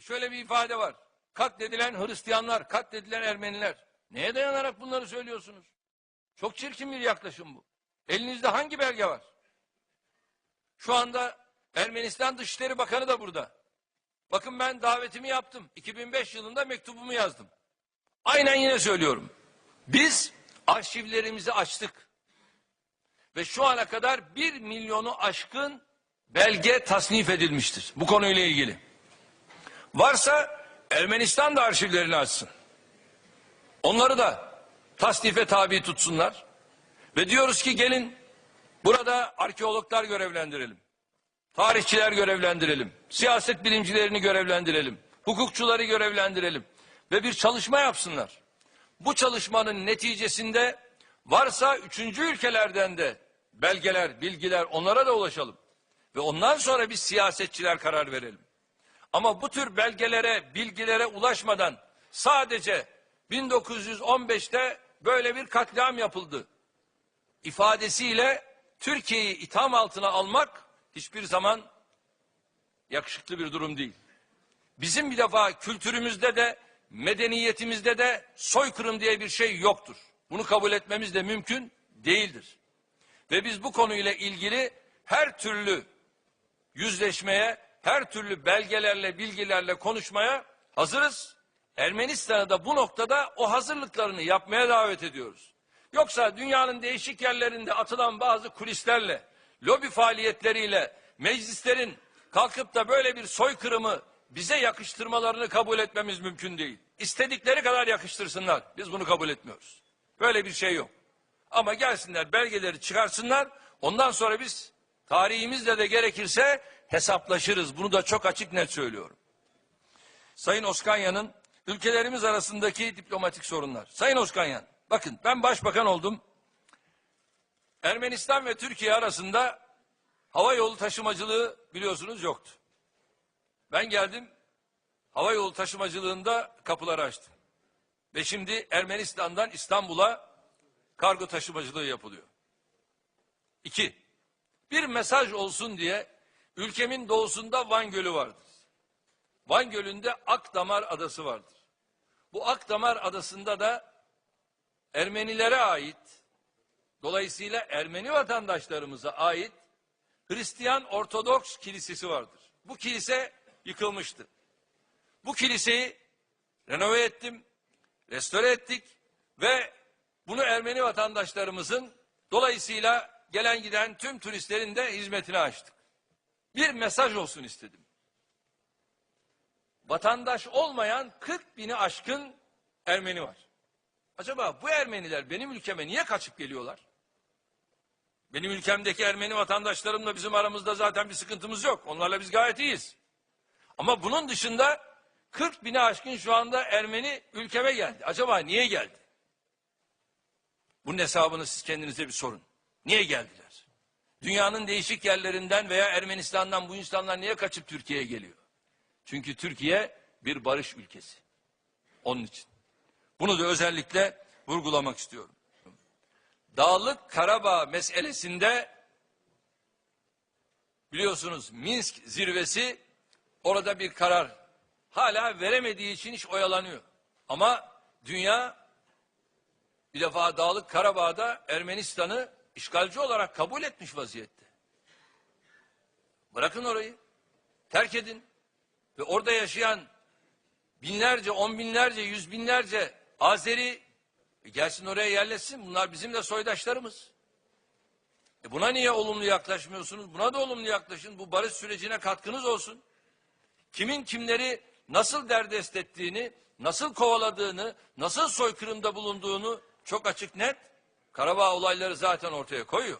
E şöyle bir ifade var. Katledilen Hristiyanlar, katledilen Ermeniler. Neye dayanarak bunları söylüyorsunuz? Çok çirkin bir yaklaşım bu. Elinizde hangi belge var? Şu anda Ermenistan Dışişleri Bakanı da burada. Bakın ben davetimi yaptım. 2005 yılında mektubumu yazdım. Aynen yine söylüyorum. Biz arşivlerimizi açtık. Ve şu ana kadar bir milyonu aşkın belge tasnif edilmiştir. Bu konuyla ilgili. Varsa Ermenistan da arşivlerini açsın. Onları da tasnife tabi tutsunlar. Ve diyoruz ki gelin burada arkeologlar görevlendirelim. Tarihçiler görevlendirelim. Siyaset bilimcilerini görevlendirelim. Hukukçuları görevlendirelim. Ve bir çalışma yapsınlar. Bu çalışmanın neticesinde varsa üçüncü ülkelerden de belgeler, bilgiler onlara da ulaşalım. Ve ondan sonra biz siyasetçiler karar verelim. Ama bu tür belgelere, bilgilere ulaşmadan sadece 1915'te böyle bir katliam yapıldı ifadesiyle Türkiye'yi itham altına almak hiçbir zaman yakışıklı bir durum değil. Bizim bir defa kültürümüzde de medeniyetimizde de soykırım diye bir şey yoktur. Bunu kabul etmemiz de mümkün değildir. Ve biz bu konuyla ilgili her türlü yüzleşmeye, her türlü belgelerle, bilgilerle konuşmaya hazırız. Ermenistan'ı da bu noktada o hazırlıklarını yapmaya davet ediyoruz. Yoksa dünyanın değişik yerlerinde atılan bazı kulislerle, lobi faaliyetleriyle meclislerin kalkıp da böyle bir soykırımı bize yakıştırmalarını kabul etmemiz mümkün değil. İstedikleri kadar yakıştırsınlar. Biz bunu kabul etmiyoruz. Böyle bir şey yok. Ama gelsinler belgeleri çıkarsınlar. Ondan sonra biz tarihimizle de gerekirse hesaplaşırız. Bunu da çok açık net söylüyorum. Sayın Oskanya'nın ülkelerimiz arasındaki diplomatik sorunlar. Sayın Oskanyan, bakın ben başbakan oldum. Ermenistan ve Türkiye arasında hava yolu taşımacılığı biliyorsunuz yoktu. Ben geldim, hava yolu taşımacılığında kapıları açtım. Ve şimdi Ermenistan'dan İstanbul'a kargo taşımacılığı yapılıyor. İki, bir mesaj olsun diye ülkemin doğusunda Van Gölü vardır. Van Gölü'nde Akdamar Adası vardır. Bu Akdamar Adası'nda da Ermenilere ait, dolayısıyla Ermeni vatandaşlarımıza ait Hristiyan Ortodoks Kilisesi vardır. Bu kilise yıkılmıştı. Bu kiliseyi renove ettim, restore ettik ve bunu Ermeni vatandaşlarımızın dolayısıyla gelen giden tüm turistlerin de hizmetine açtık. Bir mesaj olsun istedim. Vatandaş olmayan 40 bini aşkın Ermeni var. Acaba bu Ermeniler benim ülkeme niye kaçıp geliyorlar? Benim ülkemdeki Ermeni vatandaşlarımla bizim aramızda zaten bir sıkıntımız yok. Onlarla biz gayet iyiyiz. Ama bunun dışında 40 bini aşkın şu anda Ermeni ülkeme geldi. Acaba niye geldi? Bunun hesabını siz kendinize bir sorun. Niye geldiler? Dünyanın değişik yerlerinden veya Ermenistan'dan bu insanlar niye kaçıp Türkiye'ye geliyor? Çünkü Türkiye bir barış ülkesi. Onun için. Bunu da özellikle vurgulamak istiyorum. Dağlık Karabağ meselesinde biliyorsunuz Minsk zirvesi orada bir karar hala veremediği için iş oyalanıyor. Ama dünya bir defa Dağlık Karabağ'da Ermenistan'ı işgalci olarak kabul etmiş vaziyette. Bırakın orayı. Terk edin. Ve orada yaşayan binlerce, on binlerce, yüz binlerce Azeri e gelsin oraya yerleşsin. Bunlar bizim de soydaşlarımız. E buna niye olumlu yaklaşmıyorsunuz? Buna da olumlu yaklaşın. Bu barış sürecine katkınız olsun. Kimin kimleri nasıl derdest ettiğini, nasıl kovaladığını, nasıl soykırımda bulunduğunu çok açık net. Karabağ olayları zaten ortaya koyuyor.